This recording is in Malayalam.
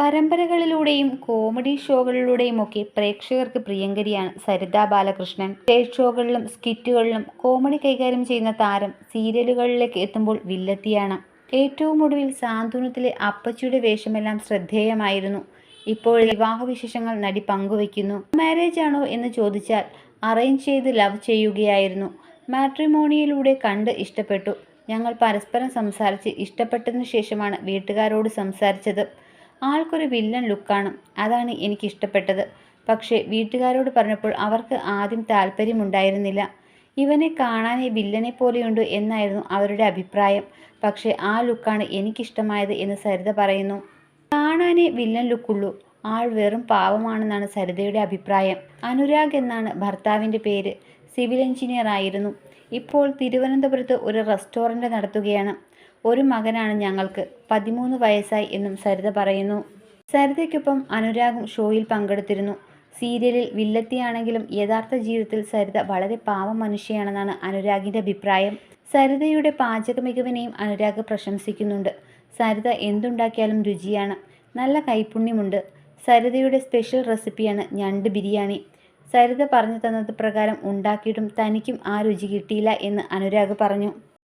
പരമ്പരകളിലൂടെയും കോമഡി ഷോകളിലൂടെയും ഒക്കെ പ്രേക്ഷകർക്ക് പ്രിയങ്കരിയാണ് സരിത ബാലകൃഷ്ണൻ. സ്റ്റേജ് ഷോകളിലും സ്കിറ്റുകളിലും കോമഡി കൈകാര്യം ചെയ്യുന്ന താരം സീരിയലുകളിലേക്ക് എത്തുമ്പോൾ വില്ലത്തിയാണ്. ഏറ്റവും ഒടുവിൽ സാന്ത്വനത്തിലെ അപ്പച്ചിയുടെ വേഷമെല്ലാം ശ്രദ്ധേയമായിരുന്നു. ഇപ്പോൾ വിവാഹവിശേഷങ്ങൾ നടി പങ്കുവയ്ക്കുന്നു. മാരേജ് ആണോ എന്ന് ചോദിച്ചാൽ അറേഞ്ച് ചെയ്ത് ലവ് ചെയ്യുകയായിരുന്നു. മാട്രിമോണിയിലൂടെ കണ്ട് ഇഷ്ടപ്പെട്ടു. ഞങ്ങൾ പരസ്പരം സംസാരിച്ച് ഇഷ്ടപ്പെട്ടതിനു ശേഷമാണ് വീട്ടുകാരോട് സംസാരിച്ചത്. ആൾക്കൊരു വില്ലൻ ലുക്കാണ്. അതാണ് എനിക്കിഷ്ടപ്പെട്ടത്. പക്ഷേ വീട്ടുകാരോട് പറഞ്ഞപ്പോൾ അവർക്ക് ആദ്യം താല്പര്യമുണ്ടായിരുന്നില്ല ഇവനെ കാണാനേ വില്ലനെ പോലെയുണ്ട് എന്നായിരുന്നു അവരുടെ അഭിപ്രായം. പക്ഷേ ആ ലുക്കാണ് എനിക്കിഷ്ടമായത് എന്ന് സരിത പറയുന്നു. കാണാനേ വില്ലൻ ലുക്കുള്ളൂ. ആൾ വെറും പാവമാണെന്നാണ് സരിതയുടെ അഭിപ്രായം. അനുരാഗ് എന്നാണ് ഭർത്താവിന്റെ പേര്. സിവിൽ എഞ്ചിനീയർ ആയിരുന്നു ഇപ്പോൾ തിരുവനന്തപുരത്ത് ഒരു റെസ്റ്റോറന്റ് നടത്തുകയാണ്. ഒരു മകനാണ് ഞങ്ങൾക്ക്. പതിമൂന്ന് വയസ്സായി എന്നും സരിത പറയുന്നു. സരിതയ്ക്കൊപ്പം അനുരാഗും ഷോയിൽ പങ്കെടുത്തിരുന്നു. സീരിയലിൽ വില്ലത്തിയാണെങ്കിലും യഥാർത്ഥ ജീവിതത്തിൽ സരിത വളരെ പാവം മനുഷ്യയാണെന്നാണ് അനുരാഗിന്റെ അഭിപ്രായം. സരിതയുടെ പാചക മികവിനെയും അനുരാഗ് പ്രശംസിക്കുന്നുണ്ട്. സരിത എന്തുണ്ടാക്കിയാലും രുചിയാണ്. നല്ല കൈപുണ്യമുണ്ട് സരിതയുടെ സ്പെഷ്യൽ റെസിപ്പിയാണ് ഞണ്ട് ബിരിയാണി. സരിത പറഞ്ഞു തന്നത് പ്രകാരം ഉണ്ടാക്കിയിട്ടും തനിക്കും ആ രുചി കിട്ടിയില്ല എന്ന് അനുരാഗ് പറഞ്ഞു.